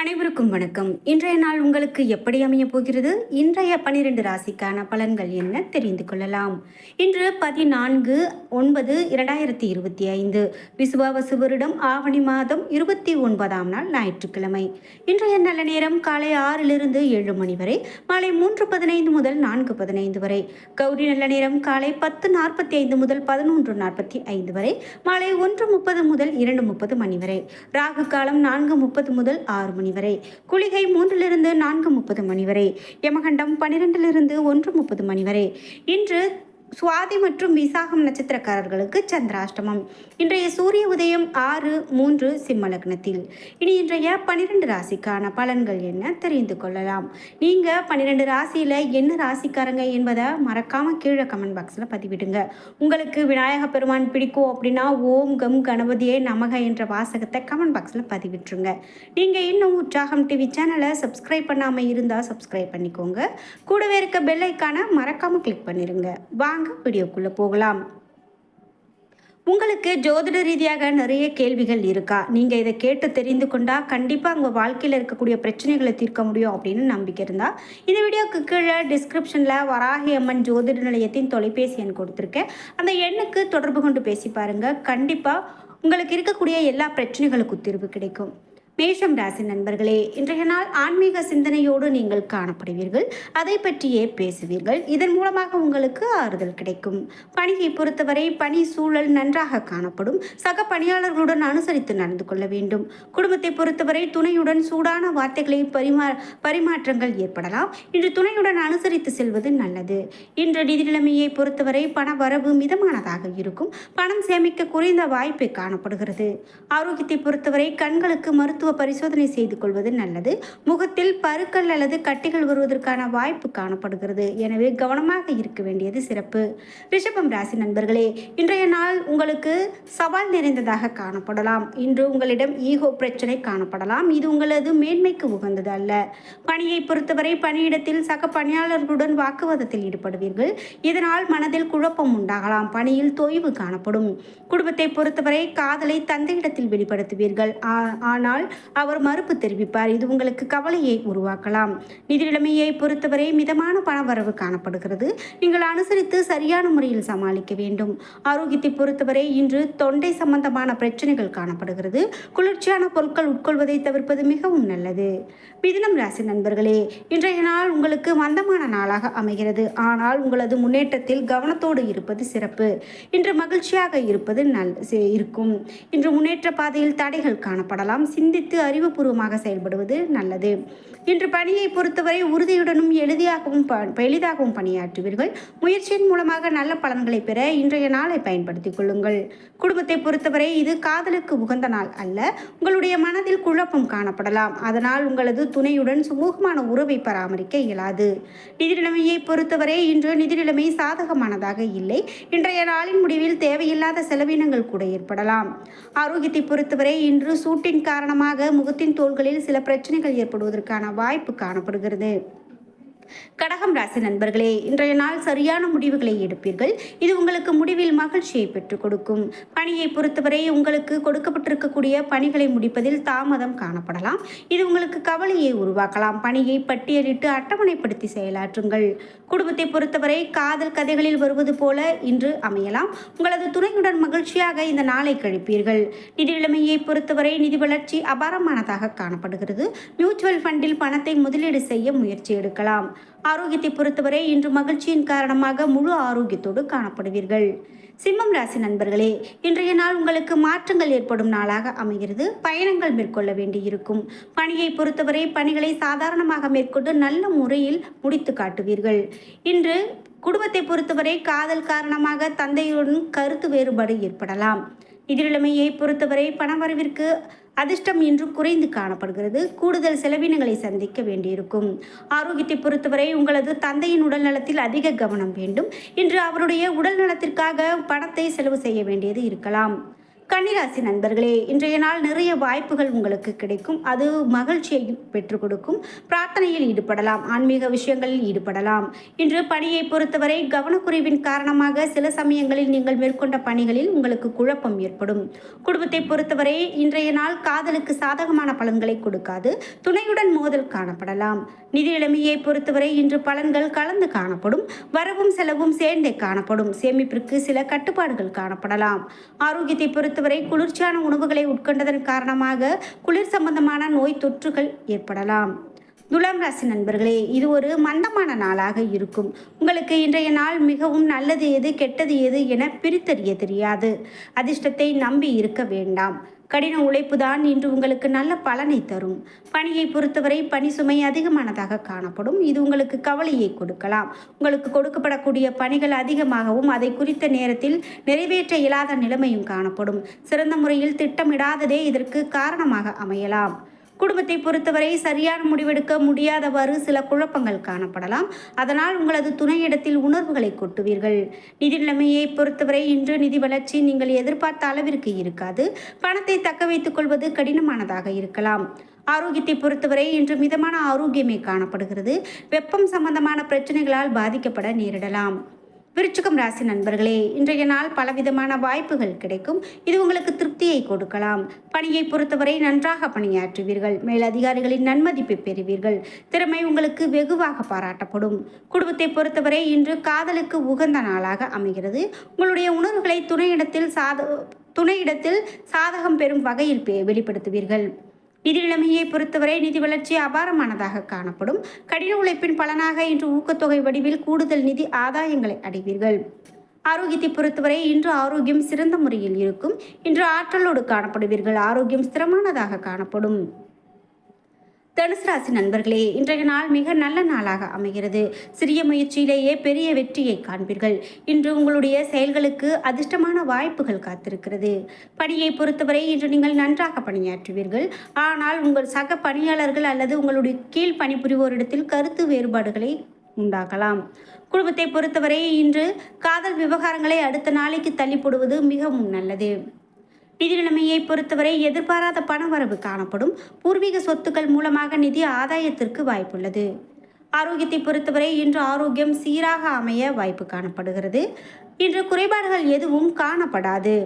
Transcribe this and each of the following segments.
அனைவருக்கும் வணக்கம். இன்றைய நாள் உங்களுக்கு எப்படி அமைய போகிறது? இன்றைய பனிரெண்டு ராசிக்கான பலன்கள் என்ன தெரிந்து கொள்ளலாம். இன்று பதினான்கு ஒன்பது இரண்டாயிரத்தி இருபத்தி ஐந்து. விசுவாவசு வருடம் ஆவணி மாதம் இருபத்தி ஒன்பதாம் நாள் ஞாயிற்றுக்கிழமை. இன்றைய நல்ல நேரம் காலை ஆறிலிருந்து ஏழு மணி வரை மாலை மூன்று பதினைந்து முதல் நான்கு பதினைந்து வரை. கௌரி நல்ல நேரம் காலை பத்து நாற்பத்தி ஐந்து முதல் பதினொன்று நாற்பத்தி ஐந்து வரை மாலை ஒன்று முப்பது முதல் இரண்டு முப்பது மணி வரை. ராகு காலம் நான்கு முப்பது முதல் ஆறு மணி வரை. குளிகை மூன்றிலிருந்து நான்கு முப்பது மணி வரை. யமகண்டம் பன்னிரெண்டிலிருந்து ஒன்று முப்பது மணி வரை. இன்று சுவாதி மற்றும் விசாகம் நட்சத்திரக்காரர்களுக்கு சந்திராஷ்டமம். இன்றைய சூரிய உதயம் ஆறு மூன்று சிம்ம லக்னத்தில். இனி இன்றைய பன்னிரெண்டு ராசிக்கான பலன்கள் என்ன தெரிந்து கொள்ளலாம். நீங்கள் பன்னிரெண்டு ராசியில் என்ன ராசிக்காரங்க என்பதை மறக்காமல் கீழே கமெண்ட் பாக்ஸில் பதிவிடுங்க. உங்களுக்கு விநாயக பெருமான் பிடிக்கும் அப்படின்னா ஓம் கம் கணபதியே நமக என்ற வாசகத்தை கமெண்ட் பாக்ஸில் பதிவிட்டுருங்க. நீங்கள் இன்னும் உற்சாகம் டிவி சேனலை சப்ஸ்கிரைப் பண்ணாமல் இருந்தால் சப்ஸ்கிரைப் பண்ணிக்கோங்க. கூடவே இருக்க பெல் ஐக்கானை மறக்காமல் கிளிக் பண்ணிடுங்க வாங்க வீடியோக்குள்ளே போகலாம். உங்களுக்கு ஜோதிட ரீதியாக நிறைய கேள்விகள் இருக்கா? நீங்கள் இதை கேட்டு தெரிந்து கொண்டால் கண்டிப்பாக உங்கள் வாழ்க்கையில் இருக்கக்கூடிய பிரச்சனைகளை தீர்க்க முடியும் அப்படின்னு நம்பிக்கை இருந்தால் இந்த வீடியோக்கு கீழே டிஸ்கிரிப்ஷனில் வராகி அம்மன் ஜோதிட நிலையத்தின் தொலைபேசி எண் கொடுத்துருக்கேன். அந்த எண்ணுக்கு தொடர்பு கொண்டு பேசி பாருங்கள் கண்டிப்பாக உங்களுக்கு இருக்கக்கூடிய எல்லா பிரச்சனைகளுக்கும் தீர்வு கிடைக்கும். மேஷம் ராசி நண்பர்களே இன்றைய நாள் ஆன்மீக சிந்தனையோடு நீங்கள் காணப்படுவீர்கள். அதை பற்றியே பேசுவீர்கள். இதன் மூலமாக உங்களுக்கு ஆறுதல் கிடைக்கும். பணியை பொறுத்தவரை பணி சூழல் நன்றாக காணப்படும். சக பணியாளர்களுடன் அனுசரித்து நடந்து கொள்ள வேண்டும். குடும்பத்தை பொறுத்தவரை துணையுடன் சூடான வார்த்தைகளை பரிமா பரிமாற்றங்கள் ஏற்படலாம். இன்று துணையுடன் அனுசரித்து செல்வது நல்லது. இன்று நிதி நிலைமையை பொறுத்தவரை பண வரவு மிதமானதாக இருக்கும். பணம் சேமிக்க குறைந்த வாய்ப்பு காணப்படுகிறது. ஆரோக்கியத்தை பொறுத்தவரை கண்களுக்கு மருத்துவ பரிசோதனை செய்து கொள்வது நல்லது. முகத்தில் பருக்கள் அல்லது கட்டிகள் வருவதற்கான வாய்ப்பு காணப்படுகிறது. எனவே கவனமாக இருக்க வேண்டியது சிறப்பு. ரிஷபம் ராசி நண்பர்களே இன்றைய நாள் உங்களுக்கு சவால் நிறைந்ததாக காணப்படலாம். இன்று உங்களிடம் ஈகோ பிரச்சனை காணப்படலாம். இது உங்களது மேன்மைக்கு உகந்தது அல்ல. பணியை பொறுத்தவரை பணியிடத்தில் சக பணியாளர்களுடன் வாக்குவாதத்தில் ஈடுபடுவீர்கள். இதனால் மனதில் குழப்பம் உண்டாகலாம். பணியில் தொய்வு காணப்படும். குடும்பத்தை பொறுத்தவரை காதலை தந்தையிடத்தில் வெளிப்படுத்துவீர்கள். ஆனால் அவர் மறுப்பு தெரிவிப்பார். இது உங்களுக்கு கவலையை உருவாக்கலாம். நிதி நிலைமையை பொறுத்தவரை மிதமான பணவரவு காணப்படுகிறது. நீங்கள் அனுசரித்து சரியான முறையில் சமாளிக்க வேண்டும். ஆரோக்கியத்தை பொறுத்தவரை இன்று தொண்டை சம்பந்தமான பிரச்சனைகள் காணப்படுகிறது. குளிர்ச்சியான பொருட்கள் உட்கொள்வதை தவிர்ப்பது மிகவும் நல்லது. மிதினம் ராசி நண்பர்களே இன்றைய நாள் உங்களுக்கு மந்தமான நாளாக அமைகிறது. ஆனால் உங்களது முன்னேற்றத்தில் கவனத்தோடு இருப்பது சிறப்பு. இன்று மகிழ்ச்சியாக இருப்பது நல் இருக்கும். இன்று முன்னேற்ற பாதையில் தடைகள் காணப்படலாம். சிந்தித்து அறிவுபூர்வமாக செயல்படுவது நல்லது. இன்று பணியை பொறுத்தவரை உறுதியுடனும் எளிதாகவும் ப- எளிதாகவும் பணியாற்றுவீர்கள். முயற்சியின் மூலமாக நல்ல பலன்களை பெற இன்றைய நாளை பயன்படுத்திக் கொள்ளுங்கள். குடும்பத்தை பொறுத்தவரை இது காதலுக்கு உகந்த நாள் அல்ல. உங்களுடைய மனதில் குழப்பம் காணப்படலாம். அதனால் உங்களது துணையுடன் சுமூகமான உறவை பராமரிக்க இயலாது. நிதி நிலைமையை பொறுத்தவரை இன்று நிதி நிலைமை சாதகமானதாக இல்லை. இன்றைய நாளின் முடிவில் தேவையில்லாத செலவினங்கள் கூட ஏற்படலாம். ஆரோக்கியத்தை பொறுத்தவரை இன்று சூட்டின் காரணமாக முகத்தின் தோள்களில் சில பிரச்சனைகள் ஏற்படுவதற்கான வாய்ப்பு காணப்படுகிறது. கடகம் ராசி நண்பர்களே இன்றைய நாள் சரியான முடிவுகளை எடுப்பீர்கள். இது உங்களுக்கு முடிவில் மகிழ்ச்சியை பெற்றுக் கொடுக்கும். பணியை பொறுத்தவரை உங்களுக்கு கொடுக்கப்பட்டிருக்கக்கூடிய பணிகளை முடிப்பதில் தாமதம் காணப்படலாம். இது உங்களுக்கு கவலையை உருவாக்கலாம். பணியை பட்டியலிட்டு அட்டவணைப்படுத்தி செயலாற்றுங்கள். குடும்பத்தை பொறுத்தவரை காதல் கதைகளில் வருவது போல இன்று அமையலாம். உங்களது துணையுடன் மகிழ்ச்சியாக இந்த நாளை கழிப்பீர்கள். நிதி நிலைமையை பொறுத்தவரை நிதி வளர்ச்சி அபாரமானதாக காணப்படுகிறது. மியூச்சுவல் ஃபண்டில் பணத்தை முதலீடு செய்ய முயற்சி எடுக்கலாம். ஆரோக்கியத்தை பொறுத்தவரை இன்று மகிழ்ச்சியின் காரணமாக முழு ஆரோக்கியத்தோடு காணப்படுவீர்கள். சிம்மம் ராசி நண்பர்களே இன்றைய நாள் உங்களுக்கு மாற்றங்கள் ஏற்படும் நாளாக அமைகிறது. பயணங்கள் மேற்கொள்ள வேண்டியிருக்கும். பணியை பொறுத்தவரை பணிகளை சாதாரணமாக மேற்கொண்டு நல்ல முறையில் முடித்து காட்டுவீர்கள். இன்று குடும்பத்தை பொறுத்தவரை காதல் காரணமாக தந்தையுடன் கருத்து வேறுபாடு ஏற்படலாம். நிதிநிலைமையை பொறுத்தவரை பணவரவிற்கு அதிர்ஷ்டம் இன்று குறைந்து காணப்படுகிறது. கூடுதல் செலவினங்களை சந்திக்க வேண்டியிருக்கும். ஆரோக்கியத்தை பொறுத்தவரை உங்களது தந்தையின் உடல் நலத்தில் அதிக கவனம் வேண்டும். இன்று அவருடைய உடல் நலத்திற்காக பணத்தை செலவு செய்ய வேண்டியது இருக்கலாம். கன்னிராசி நண்பர்களே இன்றைய நாள் நிறைய வாய்ப்புகள் உங்களுக்கு கிடைக்கும். அது மகிழ்ச்சியை பெற்றுக் கொடுக்கும். பிரார்த்தனையில் ஈடுபடலாம். ஆன்மீக விஷயங்களில் ஈடுபடலாம். இன்று பணியை பொறுத்தவரை கவனக்குறைவின் காரணமாக சில சமயங்களில் நீங்கள் மேற்கொண்ட பணிகளில் உங்களுக்கு குழப்பம் ஏற்படும். குடும்பத்தை பொறுத்தவரை இன்றைய நாள் காதலுக்கு சாதகமான பலன்களை கொடுக்காது. துணையுடன் மோதல் காணப்படலாம். நிதி நிலைமையை பொறுத்தவரை இன்று பலன்கள் கலந்து காணப்படும். வரவும் செலவும் சேர்ந்தே காணப்படும். சேமிப்பிற்கு சில கட்டுப்பாடுகள் காணப்படலாம். ஆரோக்கியத்தை பொறுத்தவரை குளிர்ச்சியான உணவுகளை உட்கொண்டதன் காரணமாக குளிர் சம்பந்தமான நோய் தொற்றுகள் ஏற்படலாம். துலாம் ராசி நண்பர்களே இது ஒரு மந்தமான நாளாக இருக்கும். உங்களுக்கு இன்றைய நாள் மிகவும் நல்லது எது கெட்டது எது என பிரித்தறிய தெரியாது. அதிர்ஷ்டத்தை நம்பி இருக்க வேண்டாம். கடின உழைப்பு தான் இன்று உங்களுக்கு நல்ல பலனை தரும். பணியை பொறுத்தவரை பணி சுமை அதிகமானதாக காணப்படும். இது உங்களுக்கு கவலையை கொடுக்கலாம். உங்களுக்கு கொடுக்கப்படக்கூடிய பணிகள் அதிகமாகவும் அதை குறித்த நேரத்தில் நிறைவேற்ற இயலாத நிலைமையும் காணப்படும். சிறந்த முறையில் திட்டமிடாததே இதற்கு காரணமாக அமையலாம். குடும்பத்தை பொறுத்தவரை சரியான முடிவெடுக்க முடியாதவாறு சில குழப்பங்கள் காணப்படலாம். அதனால் உங்களது துணையிடத்தில் உணர்வுகளை கொட்டுவீர்கள். நிதி நிலைமையை பொறுத்தவரை இன்று நிதி வளர்ச்சி நீங்கள் எதிர்பார்த்த அளவிற்கு இருக்காது. பணத்தை தக்க வைத்துக் கொள்வது கடினமானதாக இருக்கலாம். ஆரோக்கியத்தை பொறுத்தவரை இன்று மிதமான ஆரோக்கியமே காணப்படுகிறது. வெப்பம் சம்பந்தமான பிரச்சனைகளால் பாதிக்கப்பட நேரிடலாம். விருச்சிகம் ராசி நண்பர்களே இன்றைய நாள் பலவிதமான வாய்ப்புகள் கிடைக்கும். இது உங்களுக்கு திருப்தியை கொடுக்கலாம். பணியை பொறுத்தவரை நன்றாக பணியாற்றுவீர்கள். மேலதிகாரிகளின் நன்மதிப்பை பெறுவீர்கள். திறமை உங்களுக்கு வெகுவாக பாராட்டப்படும். குடும்பத்தை பொறுத்தவரை இன்று காதலுக்கு உகந்த நாளாக அமைகிறது. உங்களுடைய உணர்வுகளை துணையிடத்தில் சாத துணையிடத்தில் சாதகம் பெறும் வகையில் வெளிப்படுத்துவீர்கள். நிதி நிலைமையை பொறுத்தவரை நிதி வளர்ச்சி அபாரமானதாக காணப்படும். கடின உழைப்பின் பலனாக இன்று ஊக்கத்தொகை வடிவில் கூடுதல் நிதி ஆதாயங்களை அடைவீர்கள். ஆரோக்கியத்தை பொறுத்தவரை இன்று ஆரோக்கியம் சிறந்த முறையில் இருக்கும். இன்று ஆற்றலோடு காணப்படுவீர்கள். ஆரோக்கியம் ஸ்திரமானதாக காணப்படும். தனுசு ராசி நண்பர்களே இன்றைய நாள் மிக நல்ல நாளாக அமைகிறது. சிறிய முயற்சியிலேயே பெரிய வெற்றியை காண்பீர்கள். இன்று உங்களுடைய செயல்களுக்கு அதிர்ஷ்டமான வாய்ப்புகள் காத்திருக்கிறது. பணியை பொறுத்தவரை இன்று நீங்கள் நன்றாக பணியாற்றுவீர்கள். ஆனால் உங்கள் சக பணியாளர்கள் அல்லது உங்களுடைய கீழ் பணிபுரிவோரிடத்தில் கருத்து வேறுபாடுகளை உண்டாகலாம் குடும்பத்தை பொறுத்தவரை இன்று காதல் விவகாரங்களை அடுத்த நாளைக்கு தள்ளி போடுவது மிகவும் நல்லது. நிதி நிலைமையை பொறுத்தவரை எதிர்பாராத பணவரவு காணப்படும். பூர்வீக சொத்துக்கள் மூலமாக நிதி ஆதாயத்திற்கு வாய்ப்புள்ளது. ஆரோக்கியத்தை பொறுத்தவரை இன்று ஆரோக்கியம் சீராக அமைய வாய்ப்பு காணப்படுகிறது. இன்று குறைபாடுகள் எதுவும் காணப்படாது.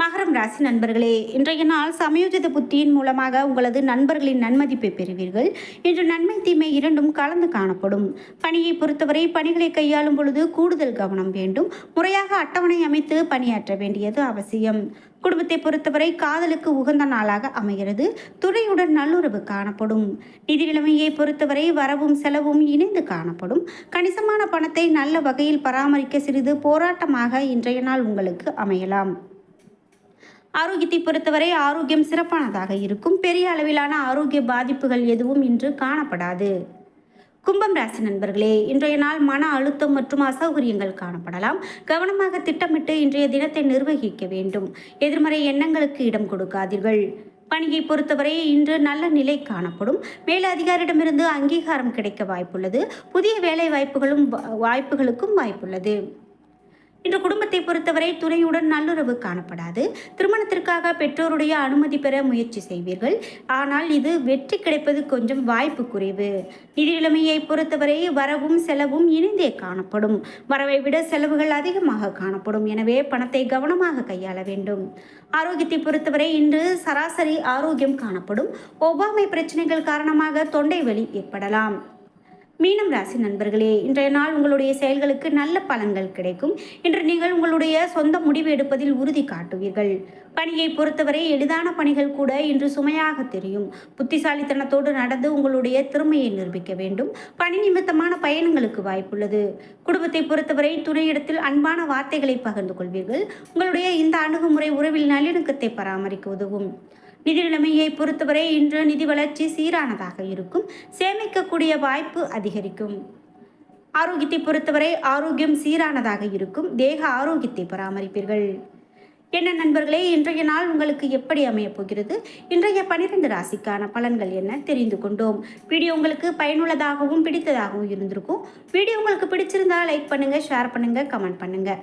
மகரம் ராசி நண்பர்களே இன்றைய நாள் சமயோஜித புத்தியின் மூலமாக உங்களது நண்பர்களின் நன்மதிப்பை பெறுவீர்கள். இன்று நன்மை தீமை இரண்டும் கலந்து காணப்படும். பணியை பொறுத்தவரை பணிகளை கையாளும் பொழுது கூடுதல் கவனம் வேண்டும். முறையாக அட்டவணை அமைத்து பணியாற்ற வேண்டியது அவசியம். குடும்பத்தை பொறுத்தவரை காதலுக்கு உகந்த நாளாக அமைகிறது. துறையுடன் நல்லுறவு காணப்படும். நிதி நிலைமையை பொறுத்தவரை வரவும் செலவும் இணைந்து காணப்படும். கணிசமான பணத்தை நல்ல வகையில் பராமரிக்க சிறிது போராட்டமாக இன்றைய நாள் உங்களுக்கு அமையலாம். ஆரோக்கியத்தை பொறுத்தவரை ஆரோக்கியம் சிறப்பானதாக இருக்கும். பெரிய அளவிலான ஆரோக்கிய பாதிப்புகள் எதுவும் இன்று காணப்படாது. கும்பம் ராசி நண்பர்களே இன்றைய நாள் மன அழுத்தம் மற்றும் அசௌகரியங்கள் காணப்படலாம். கவனமாக திட்டமிட்டு இன்றைய தினத்தை நிர்வகிக்க வேண்டும். எதிர்மறை எண்ணங்களுக்கு இடம் கொடுக்காதீர்கள். பணியை பொறுத்தவரை இன்று நல்ல நிலை காணப்படும். மேலதிகாரிடமிருந்து அங்கீகாரம் கிடைக்க வாய்ப்புள்ளது. புதிய வேலை வாய்ப்புகளும் வாய்ப்புகளுக்கும் வாய்ப்புள்ளது. இன்று குடும்பத்தை பொறுத்தவரை துணையுடன் நல்லுறவு காணப்படாது. திருமணத்திற்காக பெற்றோருடைய அனுமதி பெற முயற்சி செய்வீர்கள். ஆனால் இது வெற்றி கிடைப்பது கொஞ்சம் வாய்ப்பு குறைவு. நிதிநிலைமையை பொறுத்தவரை வரவும் செலவும் இணைந்தே காணப்படும். வரவை விட செலவுகள் அதிகமாக காணப்படும். எனவே பணத்தை கவனமாக கையாள வேண்டும். ஆரோக்கியத்தை பொறுத்தவரை இன்று சராசரி ஆரோக்கியம் காணப்படும். ஒவ்வாமை பிரச்சனைகள் காரணமாக தொண்டை வலி ஏற்படலாம். மீனம் ராசி நண்பர்களே இன்றைய நாள் உங்களுடைய செயல்களுக்கு நல்ல பலன்கள் கிடைக்கும். இன்று நீங்கள் உங்களுடைய சொந்த முடிவு எடுப்பதில் உறுதி காட்டுவீர்கள். பணியை பொறுத்தவரை எளிதான பணிகள் கூட இன்று சுமையாக தெரியும். புத்திசாலித்தனத்தோடு நடந்து உங்களுடைய திறமையை நிரூபிக்க வேண்டும். பணி நிமித்தமான பயணங்களுக்கு வாய்ப்புள்ளது. குடும்பத்தை பொறுத்தவரை துணையிடத்தில் அன்பான வார்த்தைகளை பகிர்ந்து கொள்வீர்கள். உங்களுடைய இந்த அணுகுமுறை உறவில் நல்லிணக்கத்தை பராமரிக்க உதவும். நிதி நிலைமையை பொறுத்தவரை இன்று நிதி வளர்ச்சி சீரானதாக இருக்கும். சேமிக்கக்கூடிய வாய்ப்பு அதிகரிக்கும். ஆரோக்கியத்தை பொறுத்தவரை ஆரோக்கியம் சீரானதாக இருக்கும். தேக ஆரோக்கியத்தை பராமரிப்பீர்கள். என்ன நண்பர்களே இன்றைய நாள் உங்களுக்கு எப்படி அமையப் போகிறது? இன்றைய பனிரெண்டு ராசிக்கான பலன்கள் என்ன தெரிந்து கொண்டோம். வீடியோ உங்களுக்கு பயனுள்ளதாகவும் பிடித்ததாகவும் இருந்திருக்கும். வீடியோ உங்களுக்கு பிடிச்சிருந்தா லைக் பண்ணுங்கள் ஷேர் பண்ணுங்கள் கமெண்ட் பண்ணுங்கள்